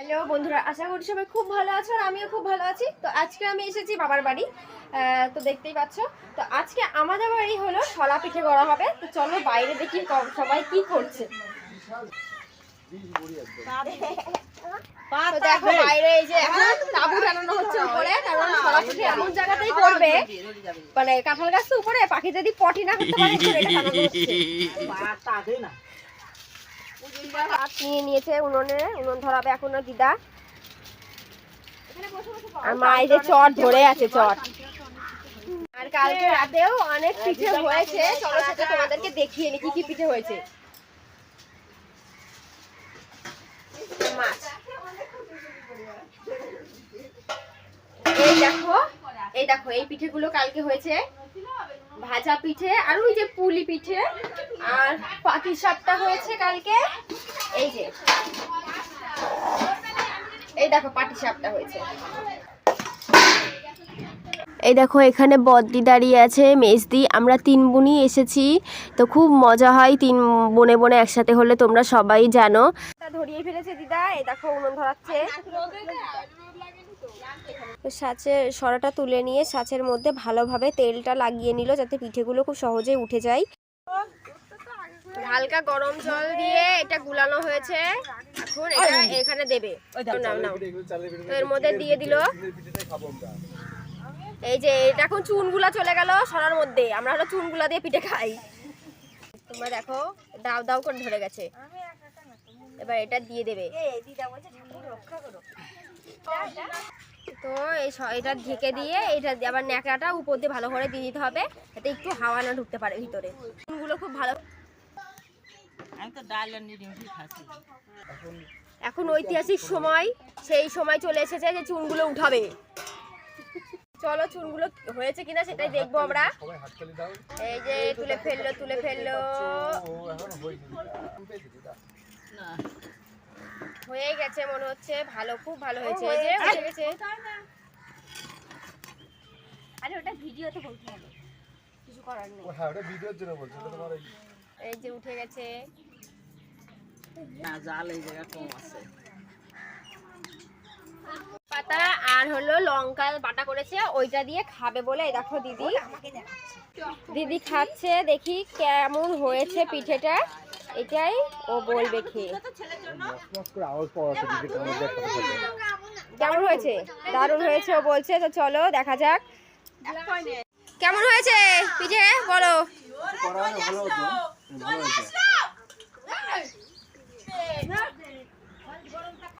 Hello বন্ধুরা, আশা করি সবাই খুব ভালো আছো আর আমিও খুব ভালো আছি। তো আজকে আমি এসেছি বাবার বাড়ি তো দেখতেই পাচ্ছ। তো আজকে আমাদের বাড়ি হলো শলা পিঠে করা হবে। তো চলো বাইরে দেখি সবাই কি করছে। দেখো বাইরে এই যে তাবু টানানো হচ্ছে উপরে, কারণ পিঠে এমন জায়গাতেই করবে। মানে কাঁঠাল গাছ তো উপরে, পাখি যদি পটি না করতে পারে তো এটা টানানো হচ্ছে আর মায়ের চট ধরে আছে, চট। আর কালকে রাতেও অনেক পিঠে হয়েছে। চলো সেটা দেখিয়ে নি, কি কি পিঠে হয়েছে। মাছ এই দেখো এই দেখো এই পিঠেগুলো কালকে হয়েছে ভাজা পিঠে আর ওই যে পুলি পিঠে। আর পাটি সাপটা হয়েছে কালকে। এই যে। এই দেখো পাটি সাপটা হয়েছে। এই দেখো এখানে বদ্দি দাঁড়িয়ে আছে মেজদি। আমরা তিন বোনই এসেছি তো খুব মজা হয় তিন বোনে বোনে একসাথে হলে তোমরা সবাই জানো। ধরিয়ে ফেলেছে দিদা এই দেখো উনুন ধরাচ্ছে। তো সাঁচের সরাটা তুলে নিয়ে সাঁচের মধ্যে ভালোভাবে তেলটা লাগিয়ে নিল যাতে পিঠেগুলো খুব সহজেই উঠে যায়। হালকা গরম জল দিয়ে এটা গুলানো হয়েছে। এখন এটা এখানে দেবে। নাও নাও। এর মধ্যে দিয়ে দিল। এই যে এটা এখন চুনগুলা চলে গেল সরার মধ্যে। আমরা হলো চুনগুলা দিয়ে পিঠে খাই। তোমরা দেখো দাও দাও করে ধরে গেছে। এবার এটা দিয়ে দেবে। তো এই এটা ঢেকে দিয়ে এটা আবার ন্যাকড়াটা উপর দিয়ে ভালো করে দিয়ে দিতে হবে যাতে একটু হাওয়া না ঢুকতে পারে ভিতরে। চুনগুলো খুব ভালো আমি তো ডাল এখন ঐতিহাসিক সময় সেই সময় চলে এসেছে যে চুনগুলো উঠাবে। চলো চুনগুলো হয়েছে কিনা সেটাই দেখব আমরা। এই যে তুলে ফেলল তুলে ফেলল। না। হয়ে গেছে মনে হচ্ছে। ভালো খুব ভালো হয়েছে। এই যে উঠে গেছে। আরে ওটা ভিডিওতে বলতে হবে। কিছু করার নেই। হ্যাঁ ওটা ভিডিওর জন্য বলছি তোমার এই এই যে উঠে গেছে। না জাল এই জায়গা কম আছে। পাতা আর হলো লঙ্কা বাটা করেছে ওইটা দিয়ে খাবে বলে দেখো দিদি। দিদি খাচ্ছে দেখি কেমন হয়েছে পিঠেটা। এটাই ও বলবে সাথে কেমন হয়েছে? দারুণ হয়েছে, ও বলছে, তো চলো, দেখা যাক। কেমন হয়েছে? পিঠে, বলো।